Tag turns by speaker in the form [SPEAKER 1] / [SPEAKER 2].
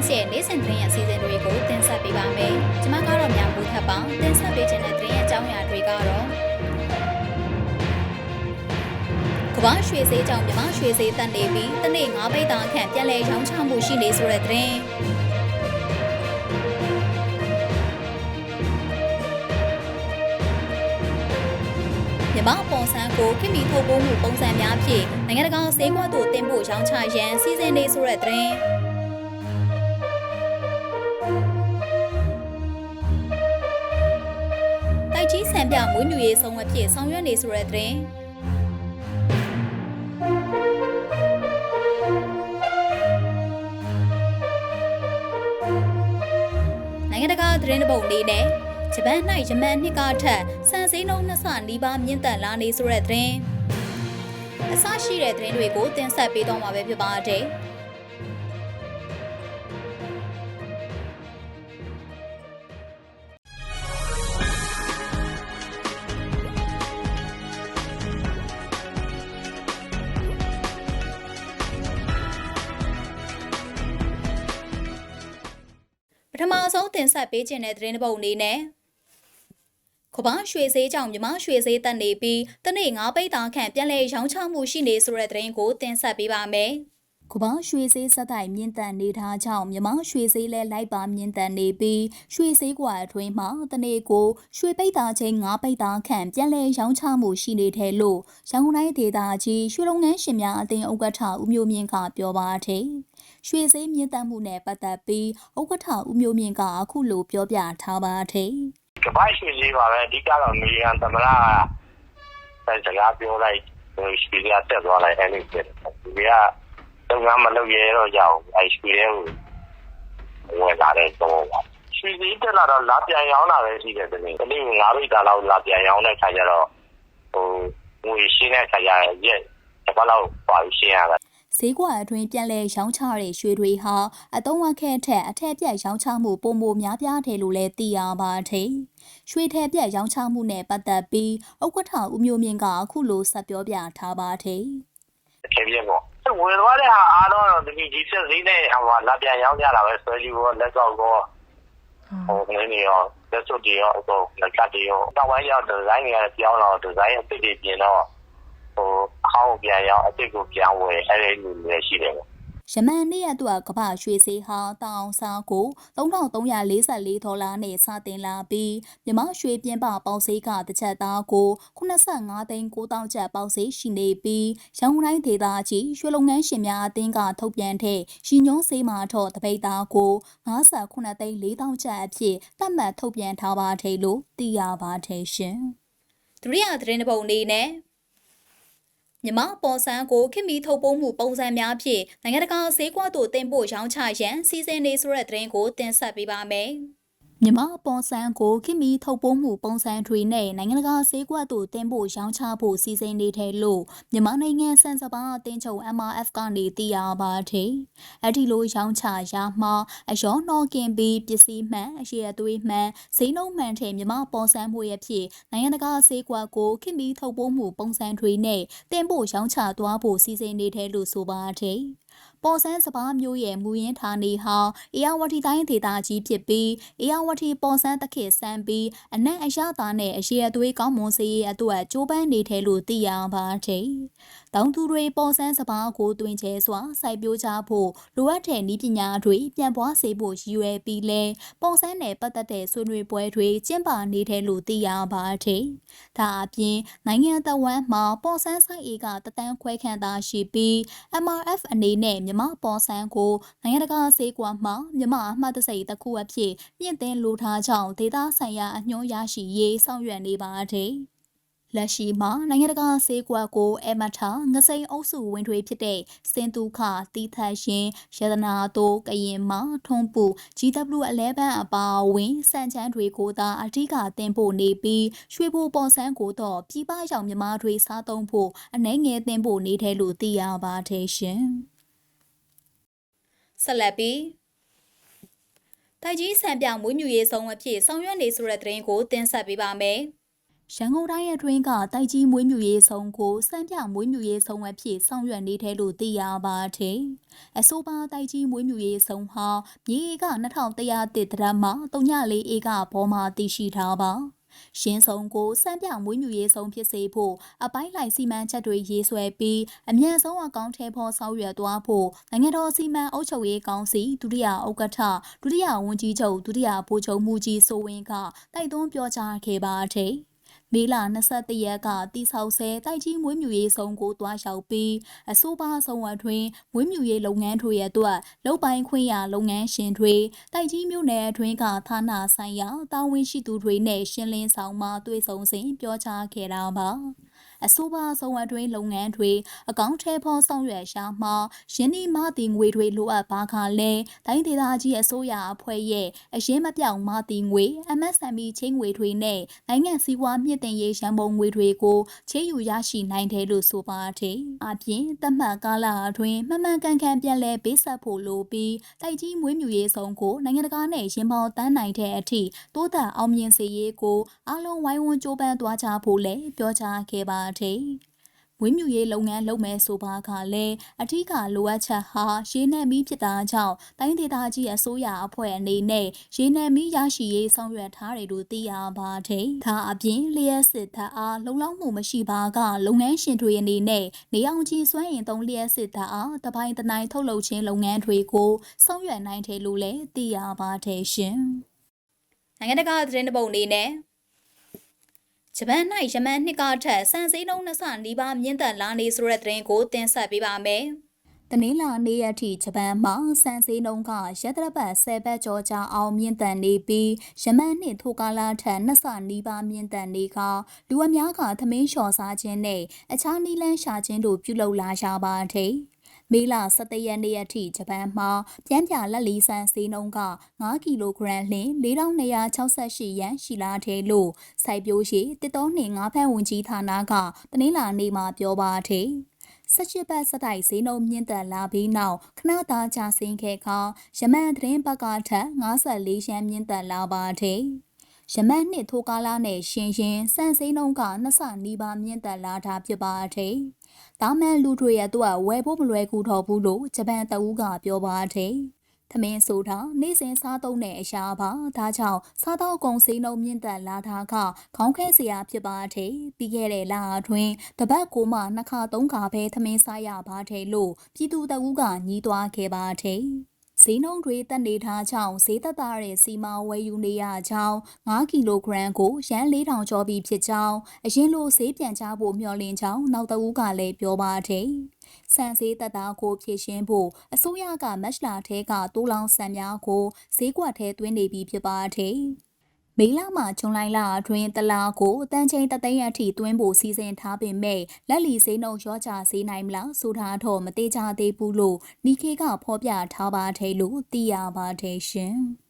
[SPEAKER 1] တိုင်းရဲ့နေ့စဉ်သတင်းအစီအစဉ်တွေကိုတင်ဆက်ပေးပါမယ်။ကျွန်မကတော့များဘူးထပ်ပါတင်ဆက်ပေးခြင်းတဲ့သတင်းရဲ့အကြောင်းအရာတွေကတော့ကမ္ဘာရွှေဈေးကြောင့်မြမရွှေဈေးတက်နေပြီးတနေ့9ပိတ်တာခန့်ပြန်လည်ရောင်းချမှုရှိနေဆိုတဲ့သတင်းမြမပုံစံကိုခင်မီထုတ်ပိုးမှုပုံစံများဖြင့်နိုင်ငံတကာဈေးကွက်သို့တင်ပို့ရောင်းချရန်စီစဉ်နေဆိုတဲ့သတင်း တိုက်ကြီးဆံပြမွေးမြူရေးဆုံးအဖြစ်ဆောင်ရွက်နေဆိုတဲ့သတင်းနိုင်ငံတကာသတင်းတစ်ပုဒ်အနေနဲ့ဂျပန်၌ယမန်နှစ်ကထက်စံစည်းနှုန်းနှစ်ဆနီးပါးမြင့်တက်လာနေဆိုတဲ့သတင်းအစရှိတဲ့သတင်းတွေကိုတင်ဆက်ပေးတော့မှာပဲဖြစ်ပါတယ်။ ထမဆုံးတင်ဆက်ပေးခြင်းတဲ့သတင်းတစ်ပုဒ်အနေနဲ့ကမ္ဘာရွှေဈေးကြောင့်မြမရွှေဈေးတက်နေပြီးတနေ့9ပိတ်တာခန့်ပြန်လည်ရောင်းချမှုရှိနေဆိုတဲ့သတင်းကိုတင်ဆက်ပေးပါမယ်။ကမ္ဘာရွှေဈေးစက်တိုင်မြင့်တက်နေထားကြောင့်မြမရွှေဈေးလည်းလိုက်ပါမြင့်တက်နေပြီးရွှေဈေးကွာအတွင်းမှာတနေ့ကိုရွှေပိတ်တာချင်း9ပိတ်တာခန့်ပြန်လည်ရောင်းချမှုရှိနေတယ်လို့ရန်ကုန်တိုင်းဒေသကြီးရွှေလုံငန်းရှင်များအသင်းဥက္ကဋ္ဌဦးမျိုးမြင့်ကပြောပါတယ်။ ရွှေစည်းမြင့်တက်မှုနဲ့ပတ်သက်ပြီးဥက္ကဋ္ဌဦးမျိုးမြင့်ကအခုလိုပြောပြထားပါတယ်
[SPEAKER 2] ကမ္ဘာ့ရွှေကြီးပါပဲအဓိကတော့အမေရိကန်သမ္မတကအဲစကားပြောလိုက်ဟိုရွှေကြီးကတက်သွားလိုက်အဲ့လိုဖြစ်တယ်ဒီကလုပ်ငန်းမလုပ်ရဲတော့ကြအောင်အဲရွှေတွေကိုဝင်လာတဲ့တော့ပါရွှေကြီးတက်လာတော့လာပြန်ရောင်းတာပဲရှိတယ်ဒီနေ့ဒီနေ့ငါးပိတာလောက်လာပြန်ရောင်းတဲ့ခါကျတော့ဟိုငွေရှင်းတဲ့ခါကျရက်တစ်ပတ်လောက်ပါရှင်းရတယ်။
[SPEAKER 1] ဈေးကွက်အတွင်းပြန်လည်ရောင်းချတဲ့ရွှေတွေဟာအတုံးဝက်ခဲထက်အထက်ပြက်ရောင်းချမှုပုံမများပြားတယ်လို့လည်းသိရပါတယ်။ရွှေထက်ပြက်ရောင်းချမှုနဲ့ပတ်သက်ပြီးဥက္ကဋ္ဌဦးမျိုးမြင့်ကအခုလိုဆက်ပြောပြထားပါတယ်
[SPEAKER 2] တကယ်ပြည့်ပေါ့ဝင်သွားတဲ့ဟာအားလုံးတော့ဒီဒီဆက်ဈေးနဲ့ဟိုလာပြန်ရောင်းကြတာပဲဆွဲလီဘောလက်ကောက်ကောဟိုနည်းနည်းရောလက်စွပ်တွေရောအကုန်လက်ကတ်တွေရောတောက်ဝိုင်းရောက်ဒီဇိုင်းတွေကလည်းပြောင်းတော့ဒီဇိုင်းအစ်စ်တွေပြင်တော့ဟိုအ ဟောင်းပြန်ရောင်းအစ်စ်ကိုပြန်ဝယ်အဲ့ဒီလူတွေရှိတယ်ပေါ့။
[SPEAKER 1] ယမန်နေ့ရက်သူကကမ္ဘာရွှေဈေးဟာတောင်စားကို3344ဒေါ်လာနဲ့စတင်လာပြီးမြမရွှေပြင်ပပေါက်ဈေးကတစ်ချက်သားကို85သိန်း9000ကျပ်ပေါက်ဈေးရှိနေပြီးရန်ကုန်တိုင်းဒေသကြီးရွှေလုံငန်းရှင်များအသင်းကထုတ်ပြန်တဲ့ရည်ညွှန်းဈေးမှာတော့တပိတ်သားကို59သိန်း4000ကျပ်အဖြစ်သတ်မှတ်ထုတ်ပြန်ထားပါတယ်လို့သိရပါတယ်ရှင်။ဒုတိယသတင်းတစ်ပုဒ်အနေနဲ့ မြမပေါ်ဆန်းကိုခင်မီထုတ်ပိုးမှုပုံစံများဖြင့်နိုင်ငံတကာဈေးကွက်သို့တင်ပို့ရောင်းချရန်စီစဉ်နေဆိုတဲ့သတင်းကိုတင်ဆက်ပေးပါမယ်။ မြမပေါ်ဆန်းကိုခင်မီထုတ်ပိုးမှုပုံစံတွေနဲ့နိုင်ငံတကာဈေးကွက်သို့တင်ပို့ရောင်းချဖို့စီစဉ်နေတယ်လို့မြန်မာနိုင်ငံစံစပါအသင်းချုပ် MRF ကနေသိရပါတယ်။အဲ့ဒီလိုရောင်းချရာမှာအယောနှောကင်ပြီးပစ္စည်းမှန်အရေးအသွေးမှန်ဈေးနှုန်းမှန်တဲ့မြမပေါ်ဆန်းမှုရဲ့ဖြစ်နိုင်ငံတကာဈေးကွက်ကိုခင်မီထုတ်ပိုးမှုပုံစံတွေနဲ့တင်ပို့ရောင်းချသွားဖို့စီစဉ်နေတယ်လို့ဆိုပါတယ်။ ပေါ်ဆန်းစပားမျိုးရဲ့မူရင်းဌာနေဟာအေယာဝတီတိုင်းဒေသကြီးဖြစ်ပြီးအေယာဝတီပေါ်ဆန်းတခေဆန်းပြီးအနက်အရသာနဲ့အရေးအသွေးကောင်းမွန်စေရေးအတွက်ကြိုးပမ်းနေတယ်လို့သိရပါတယ်။တောင်သူတွေပေါ်ဆန်းစပားကိုတွင်ကျဲစွာစိုက်ပျိုးကြဖို့လိုအပ်တဲ့နည်းပညာတွေပြန်ပွားစေဖို့ရည်ရွယ်ပြီးလဲပေါ်ဆန်းနဲ့ပတ်သက်တဲ့ဆွေးနွေးပွဲတွေကျင်းပနေတယ်လို့သိရပါတယ်။ဒါအပြင်နိုင်ငံတော်ဝန်မှာပေါ်ဆန်းဆိုင်အေကတတန်းခွဲခန့်သာရှိပြီး MRF အနေနဲ့မြမပေါ်ဆန်းကိုနိုင်ငံတကာဈေးကွက်မှာမြမအမှတ်တစိတစ်ခုအဖြစ်မြင့်တင်လိုထားကြောင်းဒေသဆိုင်ရာအညွှန်းရရှိရေးဆောင်ရွက်နေပါတယ်။လက်ရှိမှာနိုင်ငံတကာဈေးကွက်ကိုအမထငစိန်အုပ်စုဝင်တွေဖြစ်တဲ့စင်တူခတီထတ်ရှင်ရတနာတိုကရင်မထွန်းပူ GW11 အပါအဝင်စံချမ်းတွေကိုသာအထူးကတင်ပို့နေပြီးရွှေဘိုပေါ်ဆန်းကိုတော့ပြည်ပရောက်မြမာတွေစားသုံးဖို့အနှဲငယ်တင်ပို့နေတယ်လို့သိရပါတယ်ရှင် ဆက်လက်ပြီးတိုက်ကြီးဆံပြောင်မွေးမြူရေးဆုံးအဖြစ်ဆောင်ရွက်နေဆိုတဲ့သတင်းကိုတင်ဆက်ပေးပါမယ်ရန်ကုန်တိုင်းအတွင်းကတိုက်ကြီးမွေးမြူရေးဆောင်ကိုစံပြမွေးမြူရေးဆောင်အဖြစ်ဆောင်ရွက်နေတယ်လို့သိရပါတယ်။အဆိုပါတိုက်ကြီးမွေးမြူရေးဆောင်ဟာမြေဧက2100တစ်တရမ34ဧကဘောမှာတည်ရှိထားပါ။ ရှင်းဆောင်ကိုစံပြမွေးမြူရေးဆောင်ဖြစ်စေဖို့အပိုင်းလိုက်စီမံချက်တွေရေးဆွဲပြီးအမြန်ဆုံးအကောင့်ထဲပေါ်ဆောင်ရွက်သွားဖို့နိုင်ငံတော်စီမံအုပ်ချုပ်ရေးကောင်စီဒုတိယဥက္ကဋ္ဌဒုတိယဝန်ကြီးချုပ်ဒုတိယဗိုလ်ချုပ်မှုကြီးစိုးဝင်းကတိုက်တွန်းပြောကြားခဲ့ပါတယ်။ မေလ21ရက်ကတိဆောက်ဆဲတိုက်ကြီးမွေးမြူရေးဆောင်ကိုတွားရောက်ပြီးအဆိုပါဆောင်အတွင်းမွေးမြူရေးလုပ်ငန်းတွေရဲ့အတွက်လုတ်ပိုင်ခွင့်ရလုပ်ငန်းရှင်တွေတိုက်ကြီးမြို့နယ်အတွင်းကဌာနဆိုင်ရာတာဝန်ရှိသူတွေနဲ့ရှင်းလင်းဆောင်မှတွေ့ဆုံစဉ်ပြောကြားခဲ့တာပါ အဆိုပါဆောင်အတွင်းလုပ်ငန်းတွေအကောင့်ထဲပေါ်ဆောင်ရွက်ရှာမှာရင်းနှီးမတည်ငွေတွေလိုအပ်ပါကလည်းတိုင်းဒေသကြီးအစိုးရအဖွဲ့ရဲ့အရင်မပြောင်မတည်ငွေ MSME ချင်းငွေတွေနဲ့နိုင်ငံစည်းဝါးမြင့်တင်ရေးရန်ပုံငွေတွေကိုချေးယူရရှိနိုင်တယ်လို့ဆိုပါတယ်။အပြင်သတ်မှတ်ကာလအတွင်းမှန်မှန်ကန်ကန်ပြန်လည်ပေးဆက်ဖို့လိုပြီးတိုက်ကြီးမွေးမြူရေးဆောင်ကိုနိုင်ငံတကာနဲ့ရင်ပေါတန်းနိုင်တဲ့အထိတိုးတက်အောင်မြင်စေရေးကိုအလုံးဝိုင်းဝန်းကြိုးပမ်းသွားကြဖို့လည်းပြောကြားခဲ့ပါတယ်။ဝင်းမြူရေးလုပ်ငန်းလုပ်မယ်ဆိုပါကလည်းအထူးကလိုအပ်ချက်ဟာရေနံမီးဖြစ်တာကြောင့်တိုင်းဒေသကြီးအစိုးရအဖွဲ့အနေနဲ့ရေနံမီးရရှိရေးဆောင်ရွက်ထားတယ်လို့သိရပါတယ်။ဒါအပြင်လျှက်စစ်တပ်အားလုံလောက်မှုမရှိပါကလုပ်ငန်းရှင်တွေအနေနဲ့နေအောင်ကြီးစွမ်းရင်သုံးလျှက်စစ်တပ်အားတပိုင်းတနိုင်ထုတ်လုပ်ခြင်းလုပ်ငန်းတွေကိုဆောင်ရွက်နိုင်တယ်လို့လည်းသိရပါတယ်ရှင်။နိုင်ငံတကာသတင်းတပုတ်အနေနဲ့ ဂျပန်၌ယမန်နှစ်ကထက်စံစည်းနှုန်းနှစ်ဆနီးပါးမြင့်တက်လာနေဆိုတဲ့သတင်းကိုတင်ဆက်ပေးပါမယ်။တနင်္လာနေ့ရက်ထိဂျပန်မှာစံစည်းနှုန်းကရက်တရပတ်10ဘတ်ကျော်ကြာအောင်မြင့်တက်နေပြီးယမန်နှစ်ထိုကာလထက်နှစ်ဆနီးပါးမြင့်တက်နေကလူအများကသမင်းလျှော်စားခြင်းနဲ့အခြားနီးလန်းရှာခြင်းတို့ပြုလုပ်လာကြပါတယ်။ မေလ17ရက်နေ့အထိဂျပန်မှာပြန်ပြလက်လီဆန်စေးနှုန်းက9ကီလိုဂရမ်လျှင်4268ယန်ရှိလာတယ်လို့စိုက်ပျိုးရှိတစ်တော်နှင့်ငါးဖက်ဝင်ကြီးဌာနကတနင်္လာနေ့မှာပြောပါတယ်18ဘတ်စတိုက်ဈေးနှုန်းမြင့်တက်လာပြီးနောက်ခဏသားကျဆင်းခဲ့ခါယမန်သတင်းဘက်ကထက်54ရှမ်းမြင့်တက်လာပါတယ်။ ယမန်နှစ်ထိုကားလာနဲ့ရှင်ရှင်စံစိမ်းနှုန်းကနှစ်ဆနီးပါးမြင့်တက်လာတာဖြစ်ပါတယ်။တာမန်လူတွေရဲ့အတွက်ဝယ်ဖို့မလွယ်ကူတော့ဘူးလို့ဂျပန်တအူးကပြောပါတယ်။သမင်းဆိုတာနေ့စဉ်စားသုံးတဲ့အရာပါဒါကြောင့်စားတော့ကုန်စည်နှုန်းမြင့်တက်လာတာကခေါင်းခဲစရာဖြစ်ပါတယ်ပြီးခဲ့တဲ့လအတွင်းတပတ်ကိုမှနှစ်ခါသုံးခါပဲသမင်းစားရပါတယ်လို့ပြည်သူတအူးကညီးတွားခဲ့ပါတယ်။ ဈေးနှုန်းတွေတက်နေထားကြောင်းဈေးသက်သာတဲ့စီမံဝယ်ယူနေရကြောင်း9ကီလိုဂရမ်ကိုရန်4000ကျော်ပြီဖြစ်ကြောင်းအရင်လိုဈေးပြန်ချဖို့မျှော်လင့်ကြောင်းနောက်တဦးကလည်းပြောပါတယ်။စံဈေးသက်သာကိုဖြည့်ရှင်းဖို့အစိုးရကမက်လာထဲကတိုးလောင်ဆန်များကိုဈေးကွက်ထဲသွင်းနေပြီဖြစ်ပါတယ်။ မေလမှာဂျွန်လလအတွင်းတလားကိုတန်ချိန်တသိန်းအထိတွင်းဖို့စီစဉ်ထားပေမဲ့လက်လီစိမ်းနှုံရောချစေးနိုင်မလားဆိုတာတော့မသေးကြသေးဘူးလို့နီခေကဖော်ပြထားပါတယ်လို့သိရပါတယ်ရှင်။